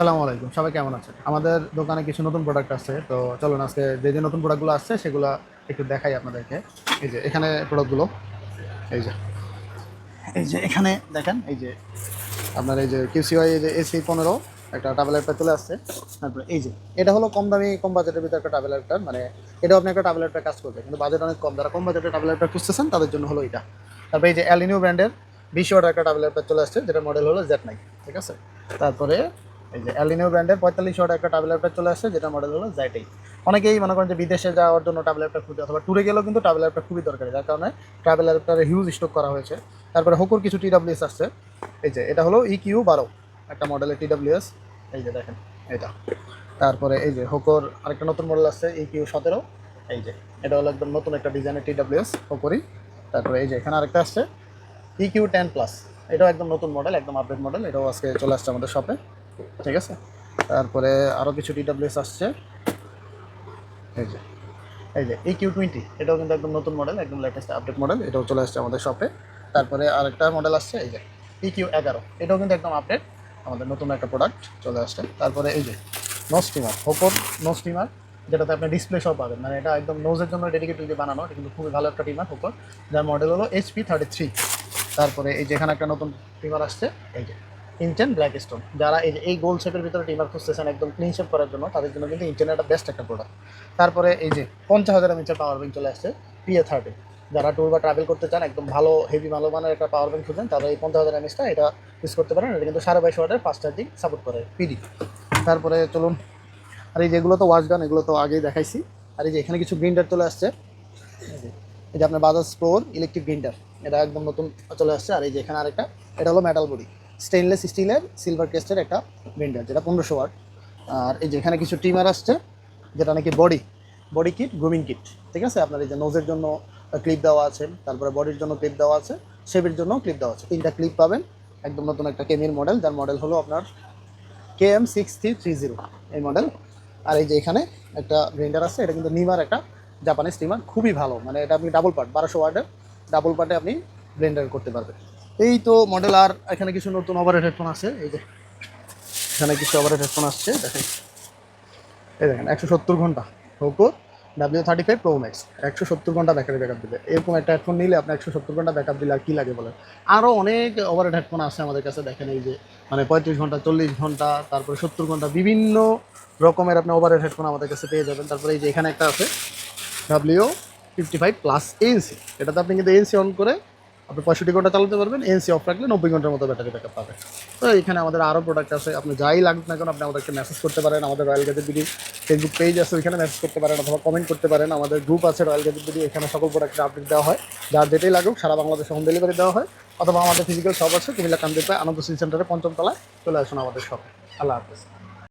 আসসালামু আলাইকুম, সবাই কেমন আছেন? আমাদের দোকানে কিছু নতুন প্রোডাক্ট আছে তো চলুন আজকে যে যে নতুন প্রোডাক্টগুলো আসছে সেগুলো একটু দেখাই আপনাদেরকে। এই যে এখানে প্রোডাক্টগুলো এই যে এই যে এখানে দেখেন, এই যে আপনার এই যে কিউসিওয়াই এই যে এসি পনেরো, একটা ট্রাভেল একটা চলে আসছে। তারপরে এই যে, এটা হলো কম দামি, কম বাজেটের ভিতরে একটা ট্রাভেল একটা মানে এটাও আপনি একটা ট্রাভেল একটা কাজ করবে, কিন্তু বাজেট অনেক কম। যারা কম বাজেটের ট্রাভেল একটা খুঁজতেছেন, তাদের জন্য হলো এটা। তারপরে এই যে অ্যালিনিউ ব্র্যান্ডের বিশ ওয়াটার একটা ট্রাভেল একটা চলে আসছে যেটা মডেল হলো জেট নাই ঠিক আছে? তারপরে এই যে অ্যালিনিউ ব্র্যান্ডের পঁয়তাল্লিশ ওয়াট একটা ট্রাভেল একটা চলে আসছে, যেটা মডেল হলো জেটাই অনেকেই মনে করেন যে বিদেশে যাওয়ার জন্য ট্রাভেল একটা খুঁজে, অথবা ট্যুরে গেলেও কিন্তু ট্রাভেল একটা খুবই দরকারি, যার কারণে ট্রাভেল একটা হিউজ স্টক করা হয়েছে। তারপরে হোকুর কিছু টিডাব্লিউএস আসছে। এই যে, এটা হলো ই কিউ বারো, একটা মডেলের টিডাব্লিউএস এই যে দেখেন, এটা। তারপরে এই যে হোকোর আরেকটা নতুন মডেল আসছে ই কিউ সতেরো। এই যে, এটা হলো একদম নতুন একটা ডিজাইনের টিডাব্লিউএস হোকোরই তারপরে এই যে, এখানে আরেকটা আসছে ই কিউ টেন প্লাস এটাও একদম নতুন মডেল একদম আপডেট মডেল এটাও আজকে চলে আসছে আমাদের শপে ঠিক আছে? তারপরে আরও কিছু টিডাব্লিউএস আসছে। এই যে এই যে ই কিউ টোয়েন্টি এটাও কিন্তু একদম নতুন মডেল একদম লেটেস্ট আপডেট মডেল এটাও চলে আসছে আমাদের শপে তারপরে আরেকটা মডেল আসছে, এই যে ই কিউ এগারো, এটাও কিন্তু একদম আপডেট আমাদের নতুন একটা প্রোডাক্ট চলে আসছে। তারপরে এই যে নো স্টিমার হোপোর নো স্টিমার যেটাতে আপনি ডিসপ্লে সব পাবেন। মানে এটা একদম নোজের জন্য ডেডিকেটেডলি বানানো, এটা কিন্তু খুবই ভালো একটা টিমার হোপোর যার মডেল হলো এইচপি থার্টি থ্রি তারপরে এই যে, এখানে একটা নতুন টিমার আসছে, এই যে ইনটেন ব্ল্যাক স্টোন যারা এই এই গোল শেপের ভিতরে টিমার খুঁজতেছেন একদম ক্লিন শেপ করার জন্য, তাদের জন্য কিন্তু ইনটেন একটা বেস্ট একটা প্রোডাক্ট তারপরে এই যে পঞ্চাশ হাজার এমএচের পাওয়ার ব্যাংক চলে আসছে পিএ থার্টি যারা ট্যুর বা ট্রাভেল করতে চান, একদম ভালো হেভি ভালো মানের একটা পাওয়ার ব্যাংক খুঁজেন, তারা এই পঞ্চাশ হাজার এমএচটা এটা ইউজ করতে পারেন, এটা কিন্তু সাড়ে বাইশ ওয়াটের ফাস্ট চার্জিং সাপোর্ট করে পিডি তারপরে চলুন, আর এই যেগুলো তো ওয়াশ গান এগুলো তো আগেই দেখাইছি। আর এই যে এখানে কিছু গ্রিন্ডার চলে আসছে। এই যে- এই যে আপনার বাজাজ প্রোর ইলেকট্রিক গ্রিন্ডার এটা একদম নতুন চলে আসছে। আর এই যে এখানে আরেকটা, এটা হলো মেটাল বডি স্টেনলেস স্টিলের সিলভার কেস্টের একটা গ্রিন্ডার যেটা পনেরোশো ওয়াট আর এই যে এখানে কিছু টিমার আসছে, যেটা নাকি body body kit grooming kit ঠিক আছে? আপনার এই যে নোজের জন্য ক্লিপ দেওয়া আছে, তারপরে বডির জন্য ক্লিপ দেওয়া আছে শেপের জন্য ক্লিপ দেওয়া আছে। তিনটা ক্লিপ পাবেন, একদম নতুন একটা কেমির মডেল যার মডেল হলো আপনার K M six three three zero এই মডেল আর এই যে এখানে একটা গ্রাইন্ডার আছে, এটা কিন্তু নিমার একটা জাপানি স্টিমার খুবই ভালো। মানে এটা আপনি ডাবল পার্ট বারোশো ওয়ার্ডের ডাবল পার্টে আপনি ব্লেন্ডার করতে পারবেন। এই তো মডেল আর এখানে কিছু নতুন ওভারেড হেডফোন আছে, এই যে এখানে কিছু ওভারেড হেডফোন আসছে, দেখেন। এই দেখেন, একশো সত্তর ঘণ্টা Hoco W thirty five pro max একশো সত্তর ঘণ্টা ব্যাটারি ব্যাকআপ দিবে। এরকম একটা হেডফোন নিলে আপনি একশো সত্তর ঘণ্টা ব্যাকআপ দিলে আর কী লাগে বলেন? আরও অনেক ওভারেড হেডফোন আছে আমাদের কাছে, দেখেন এই যে মানে পঁয়ত্রিশ ঘণ্টা, চল্লিশ ঘণ্টা, তারপরে সত্তর ঘণ্টা, বিভিন্ন রকমের আপনি ওভারেড হেডফোন আমাদের কাছে পেয়ে যাবেন। তারপরে এই যে এখানে একটা আছে W fifty five plus NC এটাতে আপনি কিন্তু এনসি অন করে আপনি পঁয়ষট্টি ঘণ্টা চালাতে পারবেন, এনসি অফ রাখলে নব্বই ঘণ্টার মতো ব্যাটারি ব্যাকআপ পাবেন। তো এখানে আমাদের আরও প্রোডাক্ট আছে, আপনি যাই লাগুক না কেন, আপনি আমাদেরকে মেসেজ করতে পারেন, আমাদের royal gadget BD Facebook page আছে, ওইখানে মেসেজ করতে পারেন অথবা কমেন্ট করতে পারেন। আমাদের গ্রুপ আছে রয়্যাল গ্যাজেট বিডি এখানে সকল প্রোডাক্টের আপডেট দেওয়া হয়। যার যেটাই লাগুক, সারা বাংলাদেশে হোম ডেলিভারি দেওয়া হয়, অথবা আমাদের ফিজিক্যাল শপ আছে, কুমিল্লা কান্দিপায় আনন্দ সিটি সেন্টারে পঞ্চম তলায় চলে আসুন আমাদের শপে আল্লাহ হাফেজ।